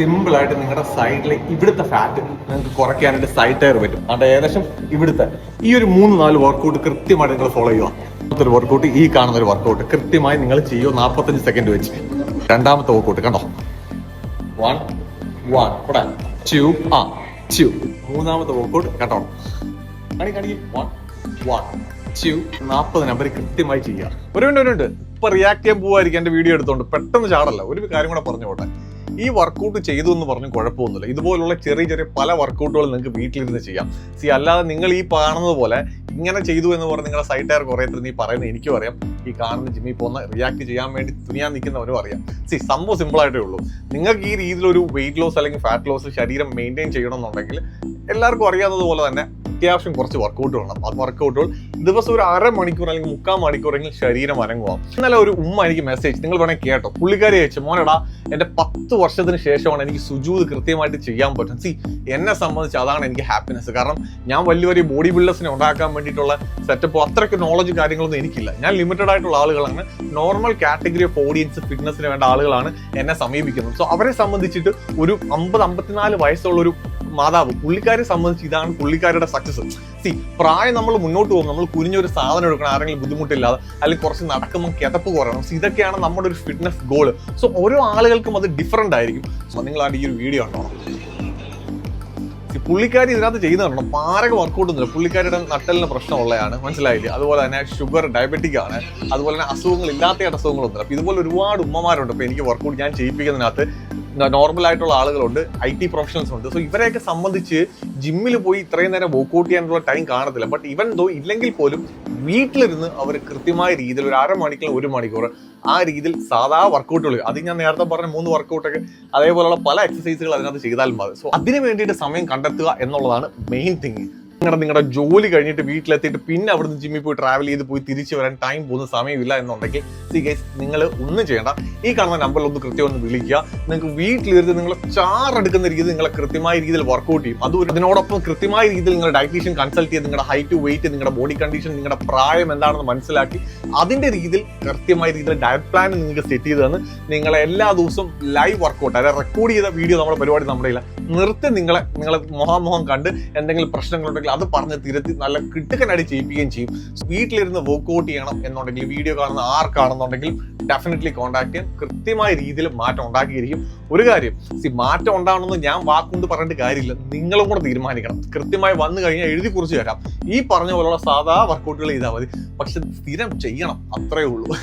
Simple ആയിട്ട് നിങ്ങളുടെ സൈഡിലെ ഇവിടുത്തെ ഫാറ്റ് നിങ്ങൾക്ക് കുറയ്ക്കാനായിട്ട് സൈഡ് ടയർ പറ്റും. അത് ഏകദേശം ഇവിടുത്തെ. ഈ ഒരു മൂന്ന് നാല് വർക്കൗട്ട് കൃത്യമായിട്ട് നിങ്ങൾ ഫോളോ ചെയ്യുക. ഒരു വർക്കൗട്ട് ഈ കാണുന്ന ഒരു വർക്കൗട്ട് കൃത്യമായി നിങ്ങൾ ചെയ്യുമോ നാൽപ്പത്തഞ്ച് സെക്കൻഡ് വെച്ച്. രണ്ടാമത്തെ വർക്കൗട്ട് കണ്ടോ? വൺ വൺ ടു ആ ടു മൂന്നാമത്തെ വർക്കൗട്ട് കണ്ടോ? കണി കണി വൺ വൺ ടു നാൽപ്പത് നമ്പർ കൃത്യമായി ചെയ്യുക ഒരു മിനിറ്റ് ഒരു മിനിറ്റ്. ഇപ്പൊ റിയാക്ട് ചെയ്യാൻ പോവായിരിക്കും എന്റെ വീഡിയോ എടുത്തോണ്ട്. പെട്ടെന്ന് ചാടല്ല. ഒരു കാര്യം കൂടെ പറഞ്ഞു പോട്ടെ. ഈ വർക്കൗട്ട് ചെയ്തു എന്ന് പറഞ്ഞ് കുഴപ്പമൊന്നുമില്ല. ഇതുപോലുള്ള ചെറിയ ചെറിയ പല വർക്കൗട്ടുകൾ നിങ്ങൾക്ക് വീട്ടിലിരുന്ന് ചെയ്യാം. സി അല്ലാതെ നിങ്ങൾ ഈ കാണുന്നത് പോലെ ഇങ്ങനെ ചെയ്തു എന്ന് പറഞ്ഞ് നിങ്ങളുടെ സൈഡ് ടയർ കുറയത്തില്ല നീ പറയുന്നത് എനിക്കും അറിയാം. ഈ കാണുന്ന ജിമ്മിൽ പോകുന്ന റിയാക്ട് ചെയ്യാൻ വേണ്ടി തുനിയാൻ നിൽക്കുന്നവരും അറിയാം. സി സംഭവം സിമ്പിൾ ആയിട്ടേ ഉള്ളൂ. നിങ്ങൾക്ക് ഈ രീതിയിൽ ഒരു വെയിറ്റ് ലോസ് അല്ലെങ്കിൽ ഫാറ്റ് ലോസ് ശരീരം മെയിന്റെയിൻ ചെയ്യണമെന്നുണ്ടെങ്കിൽ എല്ലാവർക്കും അറിയാവുന്നത് പോലെ തന്നെ അത്യാവശ്യം കുറച്ച് വർക്കൗട്ട് വേണം. അത് വർക്കൗട്ടുകൾ ദിവസം ഒരു അര മണിക്കൂർ അല്ലെങ്കിൽ മുക്കാൽ മണിക്കൂറെങ്കിലും ശരീരം അനങ്ങുവാം ഇന്നലെ ഒരു ഉമ്മ എനിക്ക് മെസ്സേജ് നിങ്ങൾ വേണമെങ്കിൽ കേട്ടോ. പുള്ളിക്കാരി അയച്ചു. മോനടാ എന്റെ പത്ത് വർഷത്തിന് ശേഷമാണ് എനിക്ക് സുജൂത് കൃത്യമായിട്ട് ചെയ്യാൻ പറ്റും. സി എന്നെ സംബന്ധിച്ച് അതാണ് എനിക്ക് ഹാപ്പിനെസ് കാരണം ഞാൻ വലിയ വലിയ ബോഡി ബിൽഡേഴ്സിനെ ഉണ്ടാക്കാൻ വേണ്ടിയിട്ടുള്ള സെറ്റപ്പ് അത്രയ്ക്ക് നോളജ് കാര്യങ്ങളൊന്നും എനിക്കില്ല. ഞാൻ ലിമിറ്റഡ് ആയിട്ടുള്ള ആളുകളാണ്. നോർമൽ കാറ്റഗറി ഓഫ് ഓഡിയൻസ് ഫിറ്റ്നസിന് വേണ്ട ആളുകളാണ് എന്നെ സമീപിക്കുന്നത്. സോ അവരെ സംബന്ധിച്ചിട്ട് ഒരു അമ്പത് അമ്പത്തിനാല് വയസ്സുള്ള ഒരു മാതാവ് പുള്ളിക്കാരെ സംബന്ധിച്ച് ഇതാണ് പുള്ളിക്കാരുടെ സക്സസ് സി പ്രായം നമ്മൾ മുന്നോട്ട് പോകും. നമ്മൾ കുനിഞ്ഞൊരു സാധനം എടുക്കണം ആരെങ്കിലും ബുദ്ധിമുട്ടില്ലാതെ അല്ലെങ്കിൽ കുറച്ച് നടക്കുമ്പോൾ കിതപ്പ് കുറയണം. സോ ഇതൊക്കെയാണ് നമ്മുടെ ഒരു ഫിറ്റ്നസ് ഗോൾ സോ ഓരോ ആളുകൾക്കും അത് ഡിഫറെന്റ് ആയിരിക്കും. സോ നിങ്ങൾ ഈ ഒരു വീഡിയോ ഉണ്ടോണം പുള്ളിക്കാരി ഇതിനകത്ത് ചെയ്യുന്ന കണ്ടോ പാരക വർക്കൗട്ട് ഒന്നുമില്ല പുള്ളിക്കാരിയുടെ നട്ടലിന് പ്രശ്നമുള്ളതാണ് മനസ്സിലായില്ലേ? അതുപോലെ തന്നെ ഷുഗർ ഡയബറ്റിക് ആണ്. അതുപോലെ തന്നെ അസുഖങ്ങൾ ഇല്ലാത്ത അസുഖങ്ങളൊന്നുമില്ല അപ്പൊ ഇതുപോലെ ഒരുപാട് ഉമ്മമാരുണ്ട്. ഇപ്പൊ എനിക്ക് വർക്കൗട്ട് ഞാൻ ചെയ്യിപ്പിക്കുന്നതിനകത്ത് നോർമൽ ആയിട്ടുള്ള ആളുകളുണ്ട്. ഐ ടി പ്രൊഫഷണൽസ് ഉണ്ട്. സോ ഇവരെയൊക്കെ സംബന്ധിച്ച് ജിമ്മിൽ പോയി ഇത്രയും നേരം വർക്കൗട്ട് ചെയ്യാനുള്ള ടൈം കാണത്തില്ല. ബട്ട് ഇവൻ ദോ ഇല്ലെങ്കിൽ പോലും വീട്ടിലിരുന്ന് അവർ കൃത്യമായ രീതിയിൽ ഒരു അരമണിക്കൂർ ഒരു മണിക്കൂർ ആ രീതിയിൽ സാധാ വർക്കൗട്ടുകൾ അത് ഞാൻ നേരത്തെ പറഞ്ഞ മൂന്ന് വർക്കൗട്ടൊക്കെ അതേപോലെയുള്ള പല എക്സസൈസുകൾ അതിനകത്ത് ചെയ്താലും മതി. സോ അതിന് വേണ്ടിയിട്ട് സമയം കണ്ടെത്തുക എന്നുള്ളതാണ് മെയിൻ തിങ് നിങ്ങളുടെ നിങ്ങളുടെ ജോലി കഴിഞ്ഞിട്ട് വീട്ടിലെത്തിയിട്ട് പിന്നെ അവിടുന്ന് ജിമ്മിൽ പോയി ട്രാവൽ ചെയ്ത് പോയി തിരിച്ചു വരാൻ ടൈം പോകുന്ന സമയമില്ല എന്നുണ്ടെങ്കിൽ സി ഗൈസ് നിങ്ങൾ ഒന്നും ചെയ്യേണ്ട. ഈ കാണുന്ന നമ്പറിൽ ഒന്ന് കൃത്യം ഒന്ന് വിളിക്കുക. നിങ്ങൾക്ക് വീട്ടിലിരുന്ന് നിങ്ങൾ ചാറെടുക്കുന്ന രീതിയിൽ നിങ്ങളെ കൃത്യമായ രീതിയിൽ വർക്കൗട്ട് ചെയ്യും. അതും അതിനോടൊപ്പം കൃത്യമായ രീതിയിൽ നിങ്ങൾ ഡയറ്റീഷ്യൻ കൺസൾട്ട് ചെയ്ത് നിങ്ങളുടെ ഹൈറ്റ് വെയിറ്റ് നിങ്ങളുടെ ബോഡി കണ്ടീഷൻ നിങ്ങളുടെ പ്രായം എന്താണെന്ന് മനസ്സിലാക്കി അതിന്റെ രീതിയിൽ കൃത്യമായ രീതിയിൽ ഡയറ്റ് പ്ലാൻ നിങ്ങൾക്ക് സെറ്റ് ചെയ്ത് തന്ന് നിങ്ങളെ എല്ലാ ദിവസവും ലൈവ് വർക്കൗട്ട് അതായത് റെക്കോർഡ് ചെയ്ത വീഡിയോ നമ്മുടെ പരിപാടി നമ്മുടെ നിർത്തി നിങ്ങളെ നിങ്ങളെ മുഖാമുഖം കണ്ട് എന്തെങ്കിലും പ്രശ്നങ്ങളുണ്ടെങ്കിൽ അത് പറഞ്ഞ് തിരുത്തി നല്ല കിട്ടുക്കനടി ചെയ്യിപ്പിക്കുകയും ചെയ്യും. വീട്ടിലിരുന്ന് വർക്ക്ഔട്ട് ചെയ്യണം എന്നുണ്ടെങ്കിൽ വീഡിയോ കാണുന്ന ആർക്കാണെന്നുണ്ടെങ്കിൽ ഡെഫിനറ്റ്ലി കോൺടാക്ട് ചെയ്യാൻ കൃത്യമായ രീതിയിൽ മാറ്റം ഉണ്ടാക്കിയിരിക്കും. ഒരു കാര്യം സി മാറ്റം ഉണ്ടാവണമെന്ന് ഞാൻ വാക്കുകൊണ്ട് പറഞ്ഞിട്ട് കാര്യമില്ല. നിങ്ങളും കൂടെ തീരുമാനിക്കണം. കൃത്യമായി വന്നു കഴിഞ്ഞാൽ എഴുതി കുറിച്ച് തരാം ഈ പറഞ്ഞ പോലുള്ള സാധാ വർക്കൗട്ടുകൾ ചെയ്താൽ മതി. പക്ഷെ സ്ഥിരം ചെയ്യണം. അത്രേ ഉള്ളൂ.